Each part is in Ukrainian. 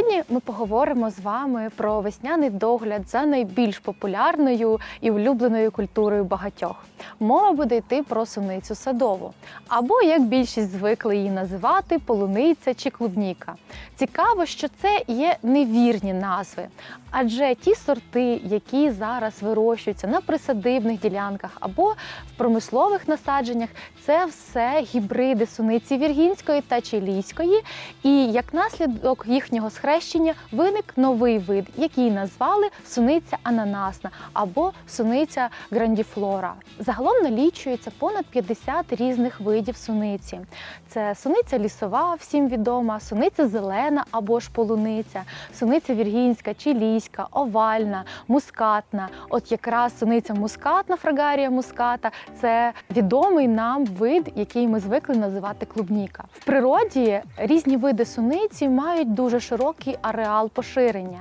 Сьогодні ми поговоримо з вами про весняний догляд за найбільш популярною і улюбленою культурою багатьох. Мова буде йти про суницю садову, або як більшість звикли її називати полуниця чи клубніка. Цікаво, що це є невірні назви, адже ті сорти, які зараз вирощуються на присадибних ділянках або в промислових насадженнях, це все гібриди суниці віргінської та чилійської. І як наслідок їхнього схрещення виник новий вид, який назвали суниця ананасна або суниця грандіфлора. Загалом налічується понад 50 різних видів суниці. Це суниця лісова, всім відома, суниця зелена або ж полуниця, суниця віргінська, чилійська, овальна, мускатна. От якраз суниця мускатна, фрагарія муската це відомий нам вид, який ми звикли називати клубніка. В природі різні види суниці мають дуже широкий ареал поширення,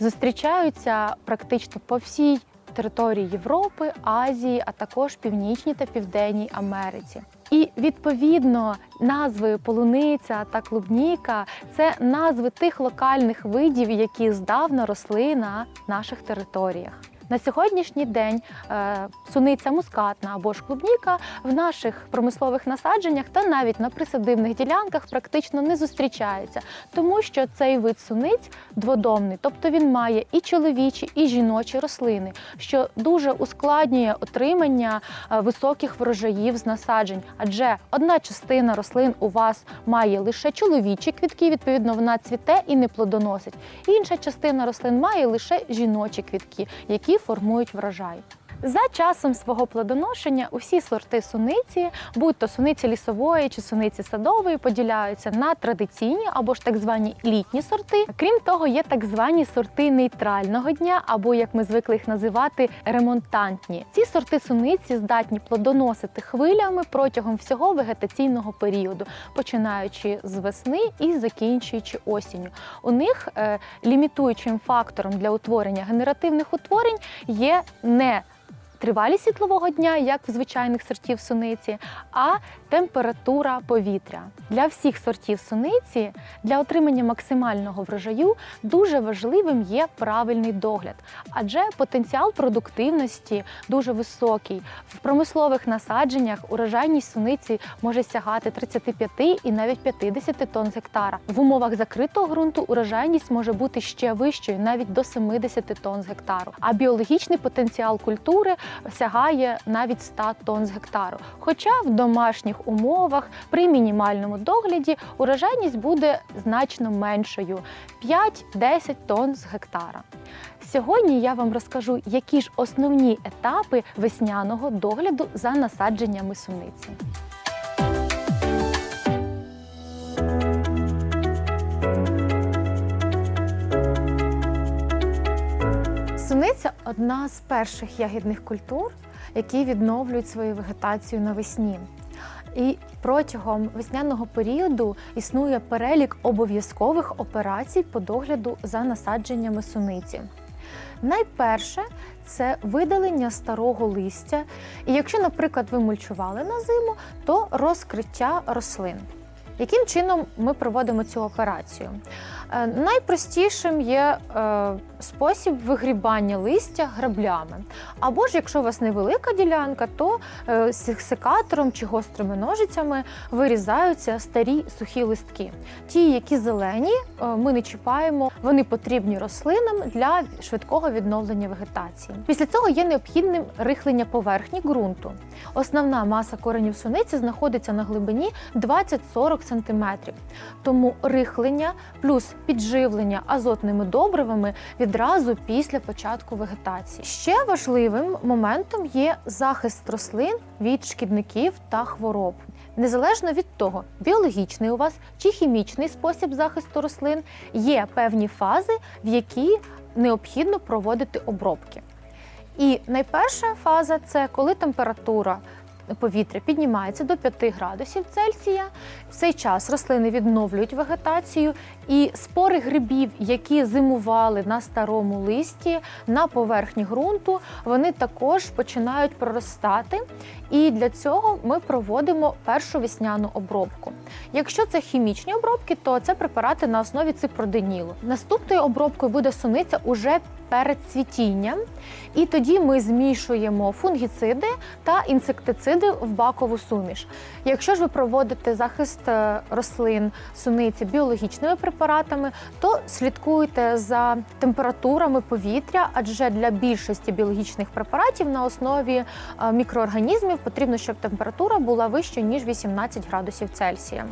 зустрічаються практично по всій території Європи, Азії, а також Північній та Південній Америці. І відповідно назви полуниця та клубніка це назви тих локальних видів, які здавна росли на наших територіях. На сьогоднішній день е, суниця мускатна або ж клубніка в наших промислових насадженнях та навіть на присадибних ділянках практично не зустрічається, тому що цей вид суниць дводомний, тобто він має і чоловічі, і жіночі рослини, що дуже ускладнює отримання е, високих врожаїв з насаджень, адже одна частина рослин у вас має лише чоловічі квітки, відповідно, вона цвіте і не плодоносить. Інша частина рослин має лише жіночі квітки, які формують врожай. За часом свого плодоношення усі сорти суниці, будь то суниці лісової чи суниці садової, поділяються на традиційні або ж так звані літні сорти. Крім того, є так звані сорти нейтрального дня, або як ми звикли їх називати, ремонтантні. Ці сорти суниці здатні плодоносити хвилями протягом всього вегетаційного періоду, починаючи з весни і закінчуючи осінню. У них е, лімітуючим фактором для утворення генеративних утворень є не Тривалість світлового дня, як в звичайних сортів суниці, а температура повітря. Для всіх сортів суниці для отримання максимального врожаю дуже важливим є правильний догляд, адже потенціал продуктивності дуже високий. В промислових насадженнях урожайність суниці може сягати 35 і навіть 50 тонн з гектара. В умовах закритого ґрунту урожайність може бути ще вищою, навіть до 70 тонн з гектару. А біологічний потенціал культури сягає навіть 100 тонн з гектару. Хоча в домашніх умовах при мінімальному догляді урожайність буде значно меншою 5-10 тонн з гектара. Сьогодні я вам розкажу, які ж основні етапи весняного догляду за насадженнями суниці. Суниця одна з перших ягідних культур, які відновлюють свою вегетацію навесні. І протягом весняного періоду існує перелік обов'язкових операцій по догляду за насадженнями суниці. Найперше це видалення старого листя. І якщо, наприклад, ви мульчували на зиму, то розкриття рослин. Яким чином ми проводимо цю операцію? Е, Найпростішим є е, спосіб вигрібання листя граблями. Або ж, якщо у вас невелика ділянка, то е, секатором чи гострими ножицями вирізаються старі сухі листки. Ті, які зелені, е, ми не чіпаємо, вони потрібні рослинам для швидкого відновлення вегетації. Після цього є необхідним рихлення поверхні ґрунту. Основна маса коренів суниці знаходиться на глибині 20-40 см. Тому рихлення плюс підживлення азотними добривами відразу після початку вегетації. Ще важливим моментом є захист рослин від шкідників та хвороб. Незалежно від того, біологічний у вас чи хімічний спосіб захисту рослин, є певні фази, в які необхідно проводити обробки. І найперша фаза це коли температура повітря піднімається до 5 градусів Цельсія. В цей час рослини відновлюють вегетацію, і спори грибів, які зимували на старому листі, на поверхні ґрунту, вони також починають проростати. І для цього ми проводимо першу весняну обробку. Якщо це хімічні обробки, то це препарати на основі ципроденілу. Наступною обробкою буде суниця уже перед цвітінням, і тоді ми змішуємо фунгіциди та інсектициди в бакову суміш. Якщо ж ви проводите захист е, рослин суниці біологічними препаратами, то слідкуйте за температурами повітря, адже для більшості біологічних препаратів на основі е, мікроорганізмів потрібно, щоб температура була вища ніж 18 градусів Цельсія.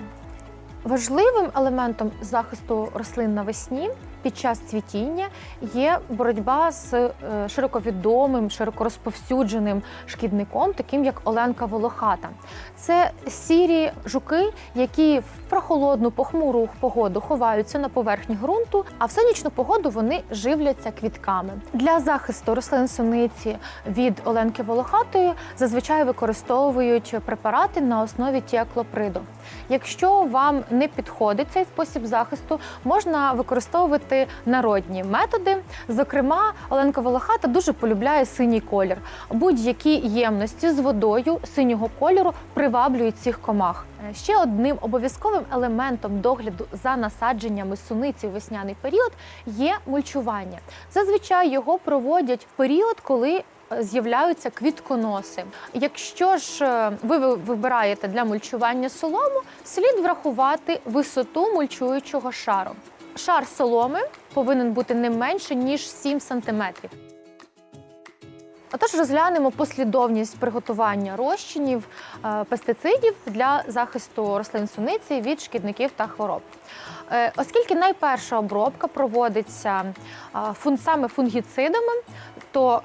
Важливим елементом захисту рослин навесні під час цвітіння є боротьба з е, широковідомим, широкорозповсюдженим шкідником, таким як Оленка Волохата. Це сірі жуки, які в прохолодну похмуру погоду ховаються на поверхні ґрунту, а в сонячну погоду вони живляться квітками. Для захисту рослин суниці від Оленки Волохатої зазвичай використовують препарати на основі тіаклоприду. Якщо вам не підходить цей спосіб захисту, можна використовувати народні методи. Зокрема, Оленка Волохата дуже полюбляє синій колір. Будь-які ємності з водою синього кольору приваблюють цих комах. Е, Ще одним обов'язковим елементом догляду за насадженнями суниці у весняний період є мульчування. Зазвичай його проводять в період, коли з'являються квітконоси. Якщо ж е, ви ви- вибираєте для мульчування солому, слід врахувати висоту мульчуючого шару. Шар соломи повинен бути не менше ніж 7 см. Отож, розглянемо послідовність приготування розчинів е, пестицидів для захисту рослин суниці від шкідників та хвороб. Е, Оскільки найперша обробка проводиться саме фунгіцидами, то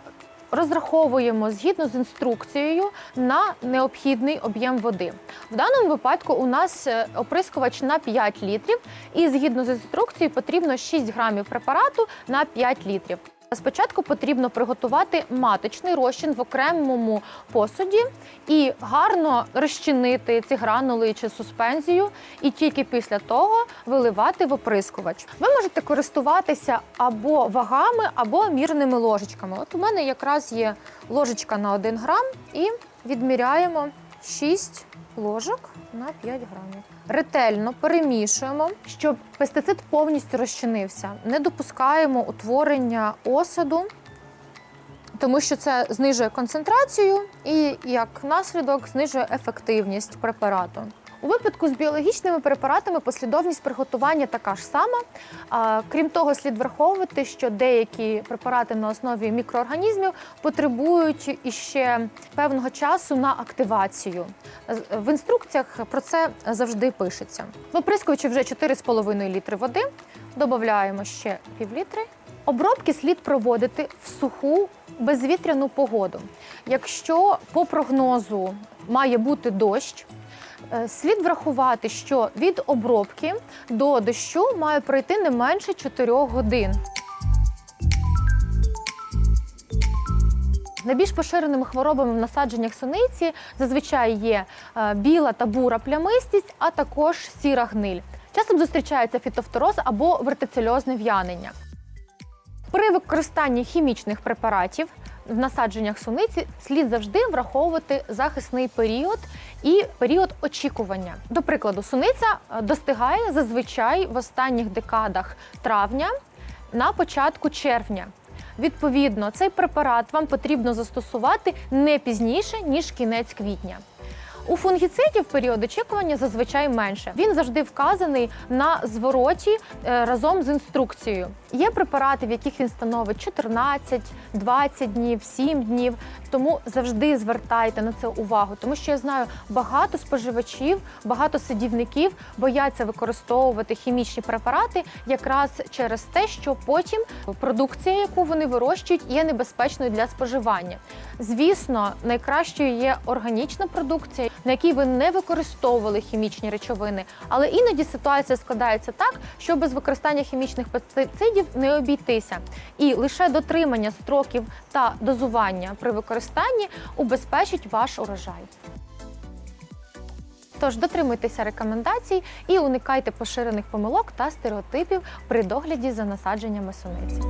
розраховуємо згідно з інструкцією на необхідний об'єм води. В даному випадку у нас е, оприскувач на 5 літрів, і згідно з інструкцією потрібно 6 грамів препарату на 5 літрів. Спочатку потрібно приготувати маточний розчин в окремому посуді і гарно розчинити ці гранули чи суспензію, і тільки після того виливати в оприскувач. Ви можете користуватися або вагами, або мірними ложечками. От у мене якраз є ложечка на 1 грам, і відміряємо 6 ложок на 5 грамів. Ретельно перемішуємо, щоб пестицид повністю розчинився. Не допускаємо утворення осаду, тому що це знижує концентрацію і, як наслідок, знижує ефективність препарату. У випадку з біологічними препаратами послідовність приготування така ж сама. Крім того, слід враховувати, що деякі препарати на основі мікроорганізмів потребують іще певного часу на активацію. В інструкціях про це завжди пишеться. В оприскувачі вже 4,5 літри води, додаємо ще пів літри. Обробки слід проводити в суху безвітряну погоду. Якщо по прогнозу має бути дощ, слід врахувати, що від обробки до дощу має пройти не менше 4 годин. Найбільш поширеними хворобами в насадженнях суниці зазвичай є е, біла та бура плямистість, а також сіра гниль. Часом зустрічається фітофтороз або вертицельозне в'янення. При використанні хімічних препаратів в насадженнях суниці слід завжди враховувати захисний період і період очікування. До прикладу, суниця е, достигає зазвичай в останніх декадах травня на початку червня. Відповідно, цей препарат вам потрібно застосувати не пізніше ніж кінець квітня. У фунгіцидів період очікування зазвичай менше. Він завжди вказаний на звороті е, разом з інструкцією. Є препарати, в яких він становить 14, 20 днів, 7 днів. Тому завжди звертайте на це увагу, тому що я знаю багато споживачів, багато садівників бояться використовувати хімічні препарати якраз через те, що потім продукція, яку вони вирощують, є небезпечною для споживання. Звісно, найкращою є органічна продукція, на якій ви не використовували хімічні речовини, але іноді ситуація складається так, що без використання хімічних пестицидів не обійтися, і лише дотримання строків та дозування при використанні убезпечить ваш урожай. Тож дотримуйтеся рекомендацій і уникайте поширених помилок та стереотипів при догляді за насадженнями суниці.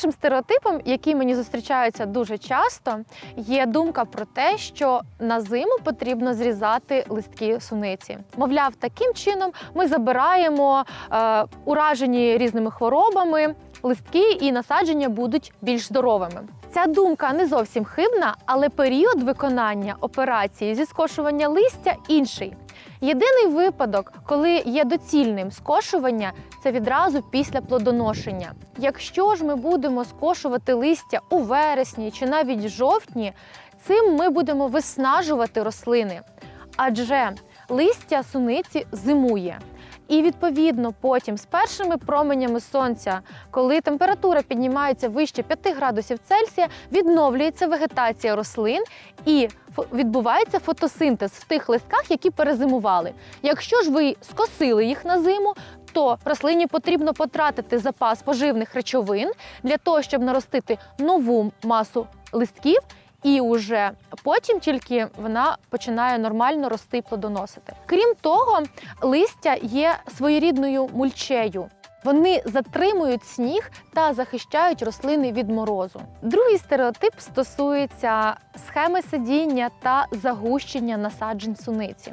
Першим стереотипом, який мені зустрічається дуже часто, є думка про те, що на зиму потрібно зрізати листки суниці. Мовляв, таким чином ми забираємо е, уражені різними хворобами листки і насадження будуть більш здоровими. Ця думка не зовсім хибна, але період виконання операції зі скошування листя інший. Єдиний випадок, коли є доцільним скошування, це відразу після плодоношення. Якщо ж ми будемо скошувати листя у вересні чи навіть жовтні, цим ми будемо виснажувати рослини. Адже листя суниці зимує. І відповідно потім з першими променями сонця, коли температура піднімається вище 5 градусів Цельсія, відновлюється вегетація рослин і відбувається фотосинтез в тих листках, які перезимували. Якщо ж ви скосили їх на зиму, то рослині потрібно потратити запас поживних речовин для того, щоб наростити нову масу листків. І уже потім тільки вона починає нормально рости і плодоносити. Крім того, листя є своєрідною мульчею. Вони затримують сніг та захищають рослини від морозу. Другий стереотип стосується схеми сидіння та загущення насаджень суниці.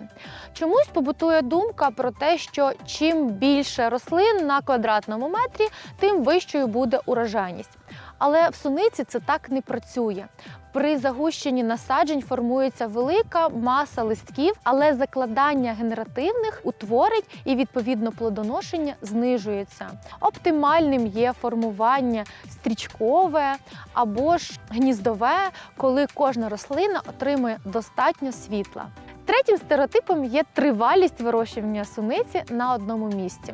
Чомусь побутує думка про те, що чим більше рослин на квадратному метрі, тим вищою буде урожайність. Але в суниці це так не працює. При загущенні насаджень формується велика маса листків, але закладання генеративних утворень і відповідно плодоношення знижується. Оптимальним є формування стрічкове або ж гніздове, коли кожна рослина отримує достатньо світла. Третім стереотипом є тривалість вирощування суниці на одному місці.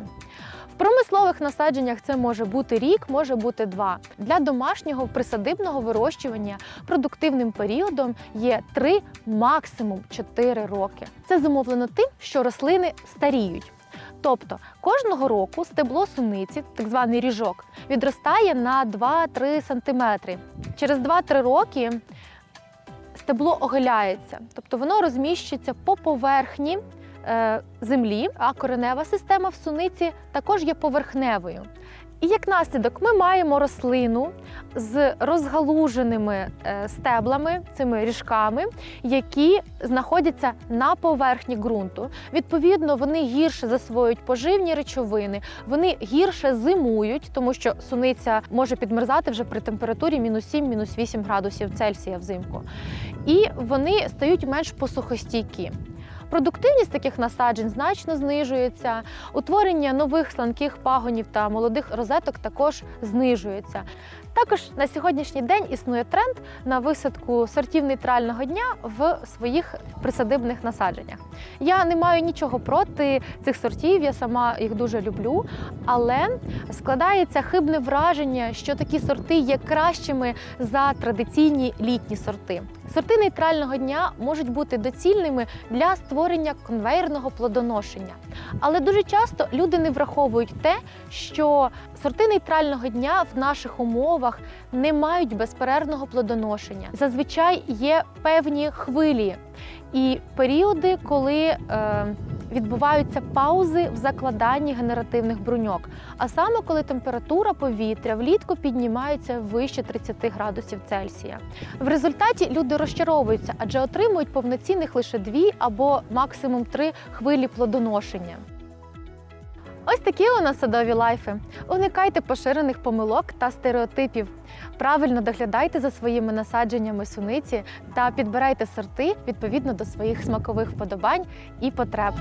Промислових насадженнях це може бути рік, може бути два. Для домашнього присадибного вирощування продуктивним періодом є 3, максимум 4 роки. Це зумовлено тим, що рослини старіють. Тобто кожного року стебло суниці, так званий ріжок, відростає на 2-3 см. Через 2-3 роки стебло оголяється, тобто воно розміщується по поверхні землі, а коренева система в суниці також є поверхневою. І як наслідок ми маємо рослину з розгалуженими е, стеблами, цими ріжками, які знаходяться на поверхні ґрунту. Відповідно, вони гірше засвоюють поживні речовини, вони гірше зимують, тому що суниця може підмерзати вже при температурі мінус 7, мінус 8 градусів Цельсія взимку. І вони стають менш посухостійкі. Продуктивність таких насаджень значно знижується. Утворення нових сланких пагонів та молодих розеток також знижується. Також на сьогоднішній день існує тренд на висадку сортів нейтрального дня в своїх присадибних насадженнях. Я не маю нічого проти цих сортів, я сама їх дуже люблю, але складається хибне враження, що такі сорти є кращими за традиційні літні сорти. Сорти нейтрального дня можуть бути доцільними для створення конвейерного плодоношення. Але дуже часто люди не враховують те, що сорти нейтрального дня в наших умовах не мають безперервного плодоношення. Зазвичай є певні хвилі. І періоди, коли е, відбуваються паузи в закладанні генеративних бруньок. А саме коли температура повітря влітку піднімається вище 30 градусів Цельсія. В результаті люди розчаровуються, адже отримують повноцінних лише дві або максимум три хвилі плодоношення. Ось такі у нас садові лайфи. Уникайте поширених помилок та стереотипів. Правильно доглядайте за своїми насадженнями суниці та підбирайте сорти відповідно до своїх смакових вподобань і потреб.